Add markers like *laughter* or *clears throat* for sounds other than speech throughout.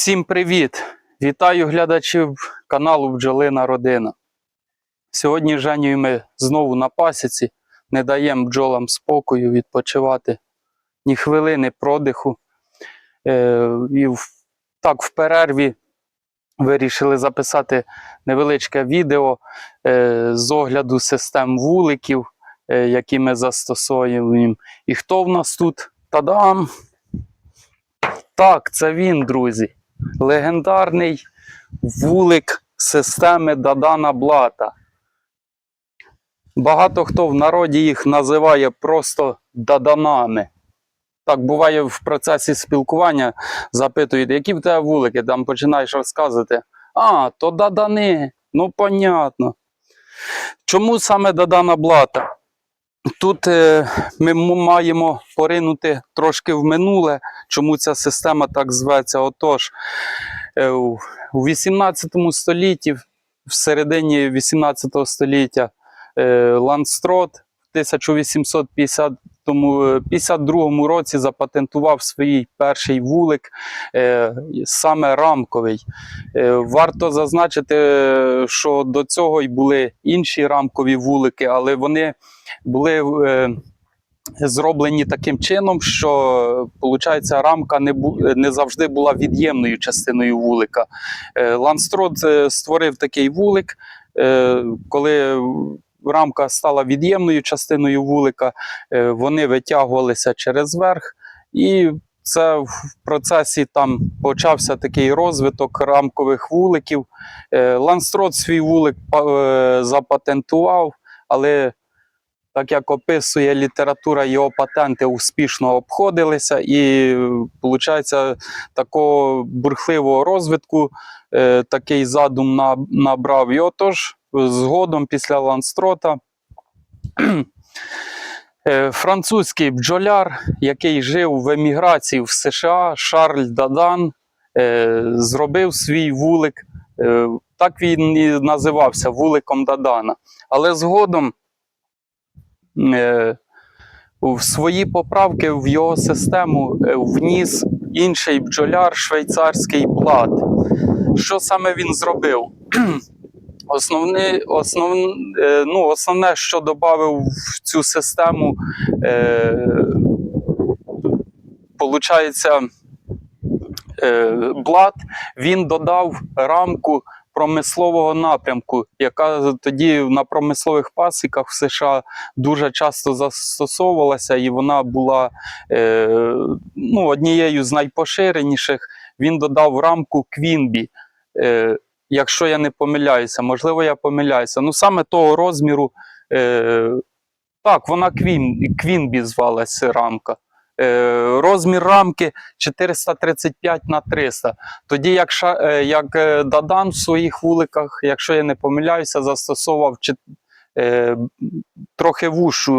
Всім привіт! Вітаю глядачів каналу Бджолина Родина. Сьогодні з Женєю ми знову на пасіці, не даємо бджолам спокою відпочивати ні хвилини продиху. Е, і в, так, в перерві вирішили записати невеличке відео е, з огляду систем вуликів, е, які ми застосовуємо. І хто в нас тут? Та-дам! Так, це він, друзі. Легендарний вулик системи Дадана Блата. Багато хто в народі їх називає просто даданами. Так буває в процесі спілкування, запитують, які в тебе вулики, там починаєш розказувати. А, то дадани. Ну, понятно. Чому саме Дадана Блата? Тут е, ми маємо поринути трошки в минуле, чому ця система так зветься. Отож, е, у 18 столітті, в середині 18 століття, е, Ландстрот 1852 е, році запатентував свій перший вулик, е, саме рамковий. Е, варто зазначити, що до цього й були інші рамкові вулики, але вони були зроблені таким чином, що виходить, рамка не не завжди була від'ємною частиною вулика. Ланстрод створив такий вулик, коли рамка стала від'ємною частиною вулика, е, вони витягувалися через верх, і це в процесі там почався такий розвиток рамкових вуликів. Е, Ланстрот свій вулик е, запатентував, але так як описує література, його патенти успішно обходилися, і виходить, такого бурхливого розвитку такий задум набрав. І отож, згодом після Ланстрота. *clears throat* е, Французький бджоляр, який жив в еміграції в США, Шарль Дадан, е, зробив свій вулик. Е, так він і називався вуликом Дадана. Але згодом в свої поправки в його систему вніс інший бджоляр, швейцарський блат. Що саме він зробив? *clears throat* Основне, основ, е, ну, основне, що додав в цю систему, е, получається, е, блат, він додав рамку промислового напрямку, яка тоді на промислових пасіках в США дуже часто застосовувалася, і вона була е, ну, однією з найпоширеніших. Він додав рамку Квінбі. Е, якщо я не помиляюся, можливо, я помиляюся. Ну, саме того розміру. Е, так, вона Квін, Квінбі звалася рамка. Е, розмір рамки 435 на 300. Тоді, як, е, як е, Дадан в своїх вуликах, якщо я не помиляюся, застосовував трохи вужчу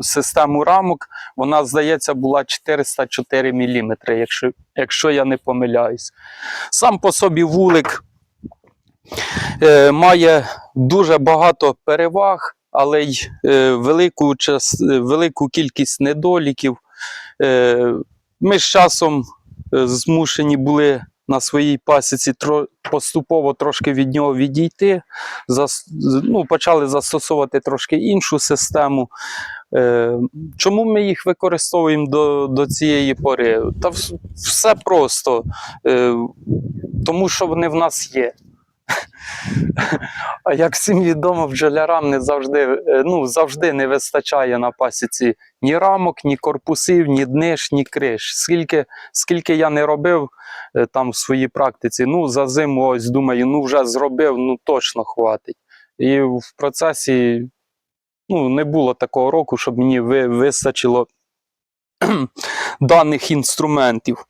е, систему рамок, вона, здається, була 404 мм, якщо, якщо я не помиляюсь. Сам по собі вулик е, має дуже багато переваг, але й е, велику, е, велику кількість недоліків. Е, ми з часом е, змушені були на своїй пасіці поступово трошки від нього відійти. Зас, ну, почали застосовувати трошки іншу систему. Е, чому ми їх використовуємо до, до цієї пори? Та в, все просто, е, тому що вони в нас є. *laughs* А як всім відомо, бджолярам не завжди, е, ну, завжди не вистачає на пасіці ні рамок, ні корпусів, ні дниш, ні криш. Скільки, скільки я не робив е, там в своїй практиці, ну за зиму ось думаю, ну вже зробив, ну точно хватить. І в процесі ну, не було такого року, щоб мені ви, вистачило *clears throat* даних інструментів.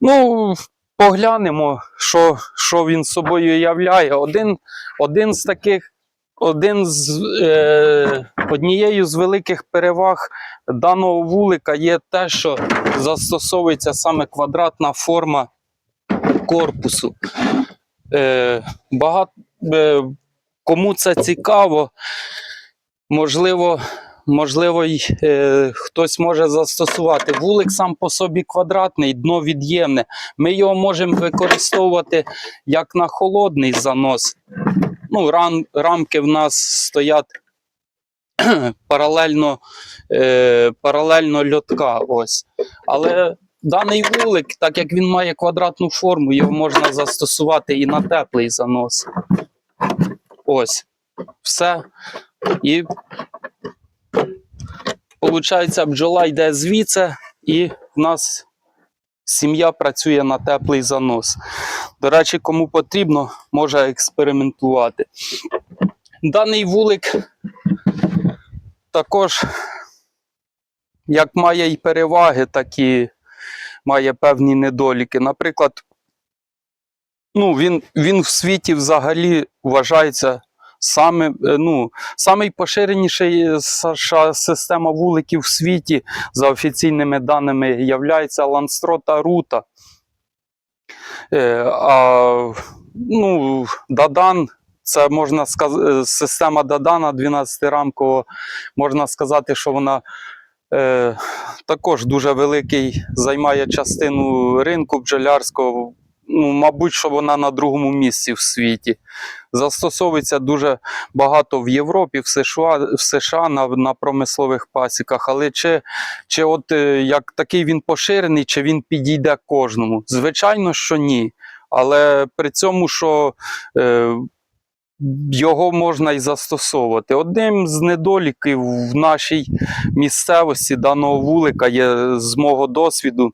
Ну, поглянемо, що, що він собою являє. Один, один з таких, один з, е, однією з великих переваг даного вулика є те, що застосовується саме квадратна форма корпусу. Е, багато, е, кому це цікаво, можливо, можливо, й, е, хтось може застосувати. Вулик сам по собі квадратний, дно від'ємне. Ми його можемо використовувати як на холодний занос. Ну, рам, рамки в нас стоять *clears throat* паралельно, е, паралельно льотка. Ось. Але даний вулик, так як він має квадратну форму, його можна застосувати і на теплий занос. Ось. Все. І Получається, бджола йде звідси, і в нас сім'я працює на теплий занос. До речі, кому потрібно, може експериментувати. Даний вулик також, як має і переваги, так і має певні недоліки. Наприклад, ну, він, він в світі взагалі вважається саме, е, ну, самий поширеніший США система вуликів в світі за офіційними даними являється Ланстрота Рута. Е, а, ну, Дадан, це можна сказати, система Дадана 12-рамкова, можна сказати, що вона е, також дуже великий, займає частину ринку бджолярського. Ну, мабуть, що вона на другому місці в світі. Застосовується дуже багато в Європі, в США, в США на, на промислових пасіках. Але чи, чи от е, як такий він поширений, чи він підійде кожному? Звичайно, що ні. Але при цьому, що е, його можна і застосовувати. Одним з недоліків в нашій місцевості даного вулика є з мого досвіду.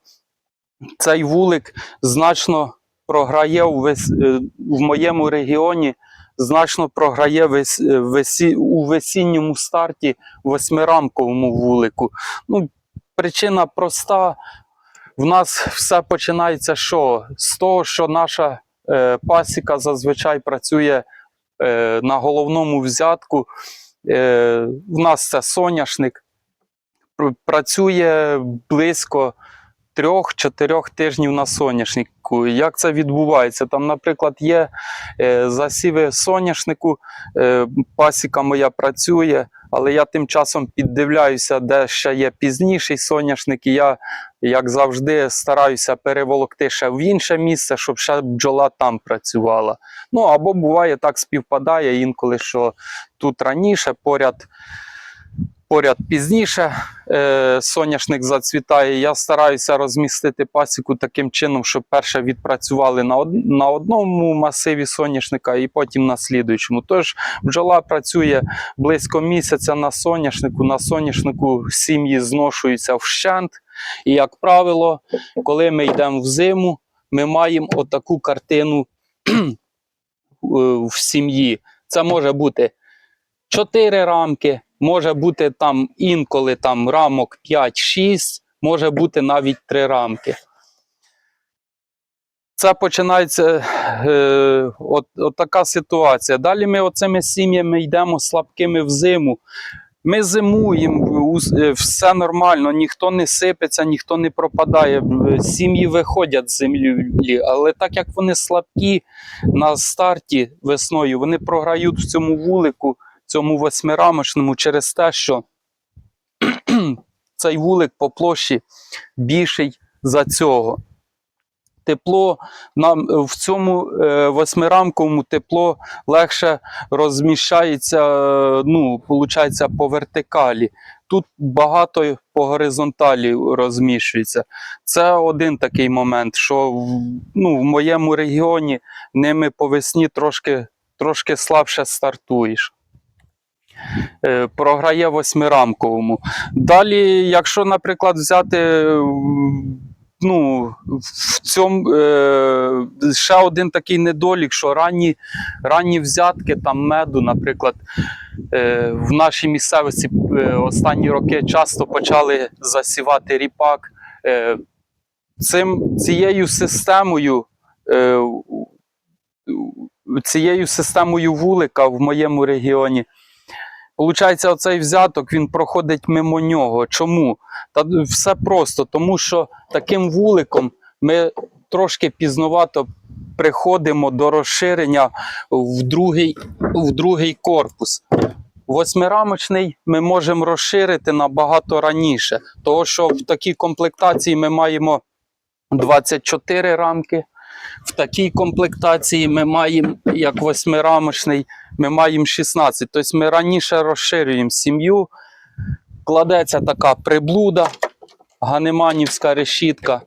Цей вулик значно програє у, вес, е, в моєму регіоні, значно програє вес, е, весі, у весінньому старті восьмирамковому вулику. Ну, причина проста. В нас все починається що? з того, що наша е, пасіка зазвичай працює е, на головному взятку. Е, в нас це соняшник. Працює близько трьох-чотирьох тижнів на соняшнику. Як це відбувається? Там, наприклад, є е, засіви соняшнику, е, пасіка моя працює, але я тим часом піддивляюся, де ще є пізніший соняшник, і я, як завжди, стараюся переволокти ще в інше місце, щоб ще бджола там працювала. Ну або буває так співпадає інколи, що тут раніше поряд. Поряд пізніше е, соняшник зацвітає. Я стараюся розмістити пасіку таким чином, щоб перше відпрацювали на, од... на одному масиві соняшника і потім на слідуючому. Тож бджола працює близько місяця на соняшнику. На соняшнику сім'ї зношуються вщент. І, як правило, коли ми йдемо в зиму, ми маємо отаку картину *clears throat* е, в сім'ї. Це може бути 4 рамки, може бути там інколи там рамок 5-6, може бути навіть 3 рамки. Це починається е, от, от така ситуація. Далі ми оцими сім'ями йдемо слабкими в зиму. Ми зимуємо, е, все нормально, ніхто не сипеться, ніхто не пропадає. Е, Сім'ї виходять з землі, але так як вони слабкі на старті весною, вони програють в цьому вулику, цьому восьмирамочному, через те, що цей вулик по площі більший за цього. Тепло нам е, в цьому е, восьмирамковому тепло легше розміщається, е, ну, получається, по вертикалі. Тут багато по горизонталі розміщується. Це один такий момент, що ну, в моєму регіоні ними по весні трошки, трошки слабше стартуєш. Е, Програє восьмирамковому. Далі, якщо, наприклад, взяти е, ну, в цьому е, ще один такий недолік, що ранні, ранні взятки там меду, наприклад, в нашій місцевості останні роки часто почали засівати ріпак. Цим, цією системою. Цією системою вулика в моєму регіоні. Получається, оцей взяток він проходить мимо нього. Чому? Та все просто, тому що таким вуликом ми трошки пізновато приходимо до розширення в другий, в другий корпус. Восьмирамочний ми можемо розширити набагато раніше, тому що в такій комплектації ми маємо 24 рамки. В такій комплектації ми маємо, як восьмирамочний, ми маємо 16. Тобто ми раніше розширюємо сім'ю. Кладеться така приблуда, ганеманівська решітка.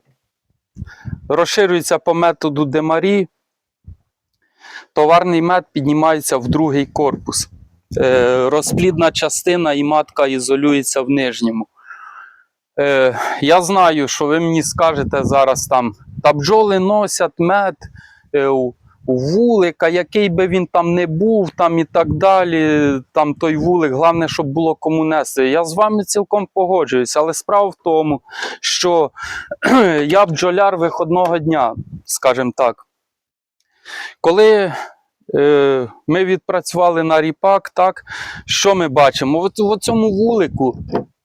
Розширюється по методу Демарі. Товарний мед піднімається в другий корпус. Е, розплідна частина і матка ізолюється в нижньому. Е, я знаю, що ви мені скажете зараз там, та бджоли носять мед е, вулика, який би він там не був, там і так далі. Там той вулик, головне, щоб було кому нести. Я з вами цілком погоджуюсь, але справа в тому, що *clears throat* я бджоляр виходного дня, скажімо так. Коли е, ми відпрацювали на ріпак, так, що ми бачимо? От в цьому вулику,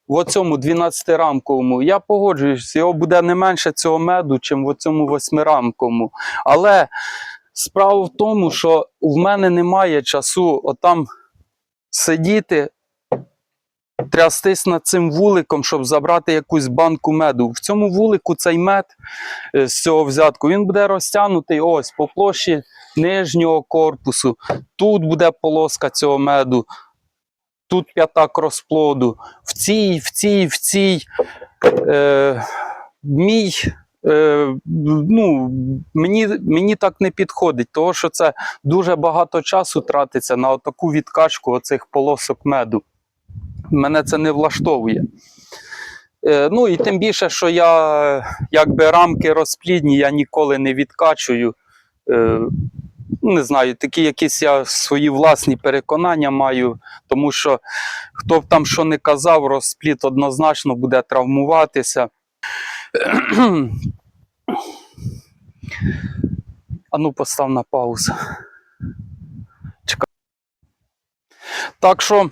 в цьому 12-рамковому, я погоджуюсь, його буде не менше цього меду, чим в цьому 8-рамковому. Але справа в тому, що в мене немає часу отам сидіти, трястись над цим вуликом, щоб забрати якусь банку меду. В цьому вулику цей мед е, з цього взятку, він буде розтягнутий ось по площі нижнього корпусу. Тут буде полоска цього меду, тут п'ятак розплоду. В цій, в цій, в цій. Е, мій. Е, ну, мені, мені так не підходить, тому що це дуже багато часу тратиться на таку відкачку оцих полосок меду. Мене це не влаштовує. Е, ну і тим більше, що я якби рамки розплідні, я ніколи не відкачую. Е, не знаю, такі якісь я свої власні переконання маю, тому що хто б там що не казав, розплід однозначно буде травмуватися. А ну, постав на паузу. Так що,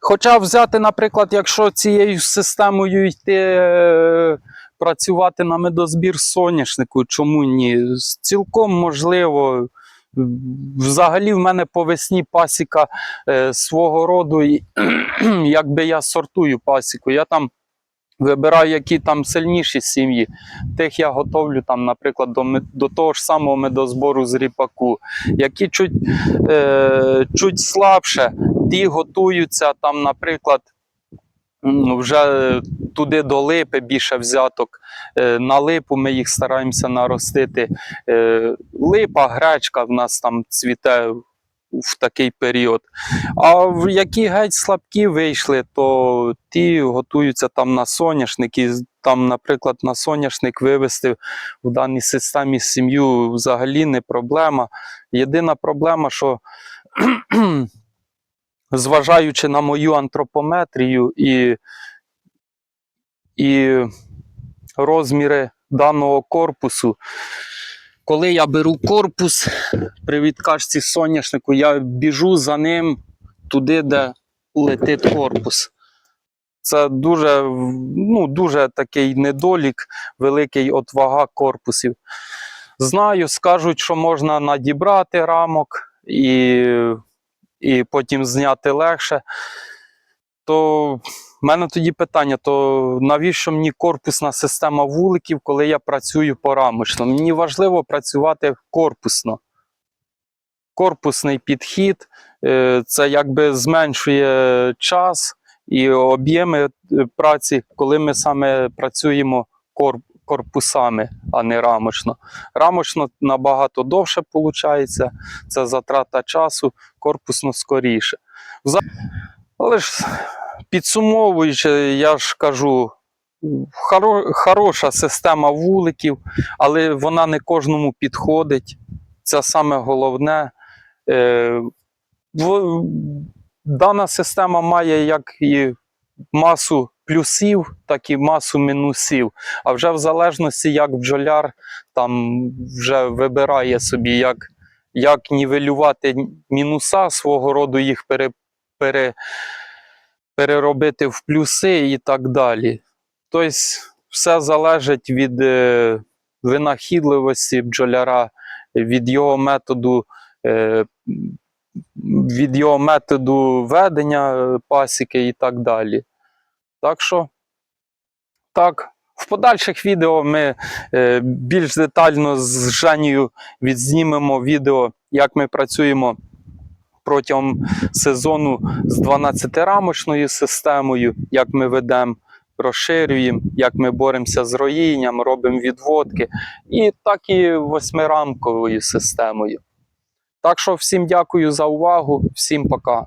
хоча взяти, наприклад, якщо цією системою йти е, працювати на медозбір соняшнику, чому ні? Цілком можливо. Взагалі, в мене по весні пасіка е, свого роду, і, якби я сортую пасіку. Я там вибираю, які там сильніші сім'ї. Тих я готовлю, там, наприклад, до, до того ж самого медозбору з ріпаку. Які чуть, е, чуть слабше, ті готуються, там, наприклад, вже туди до липи більше взяток. Е, На липу ми їх стараємося наростити. Е, Липа, гречка в нас там цвіте в такий період. А які геть слабкі вийшли, то ті готуються там на соняшник. І там, наприклад, на соняшник вивести в даній системі сім'ю взагалі не проблема. Єдина проблема, що *clears throat* зважаючи на мою антропометрію і, і розміри даного корпусу, коли я беру корпус при відкачці соняшнику, я біжу за ним туди, де летить корпус. Це дуже, ну, дуже такий недолік, великий от вага корпусів. Знаю, скажуть, що можна надібрати рамок і, і потім зняти легше. То в мене тоді питання: то навіщо мені корпусна система вуликів, коли я працюю порамочно? Мені важливо працювати корпусно. Корпусний підхід е, це якби зменшує час і об'єми е, праці, коли ми саме працюємо корпусами, а не рамочно. Рамочно набагато довше виходить, це затрата часу, корпусно скоріше. Але ж підсумовуючи, я ж кажу, хоро- хороша система вуликів, але вона не кожному підходить. Це саме головне. Е, в- Дана система має як і масу плюсів, так і масу мінусів. А вже в залежності, як бджоляр там вже вибирає собі, як, як нівелювати мінуса свого роду, їх пере, переробити в плюси і так далі. Тобто, все залежить від е, винахідливості бджоляра, від його методу е, від його методу ведення е, пасіки і так далі. Так що, так, в подальших відео ми е, більш детально з Женією відзнімемо відео, як ми працюємо протягом сезону з 12-рамочною системою, як ми ведемо, розширюємо, як ми боремося з роїнням, робимо відводки, і так і восьмирамковою системою. Так що всім дякую за увагу, всім пока.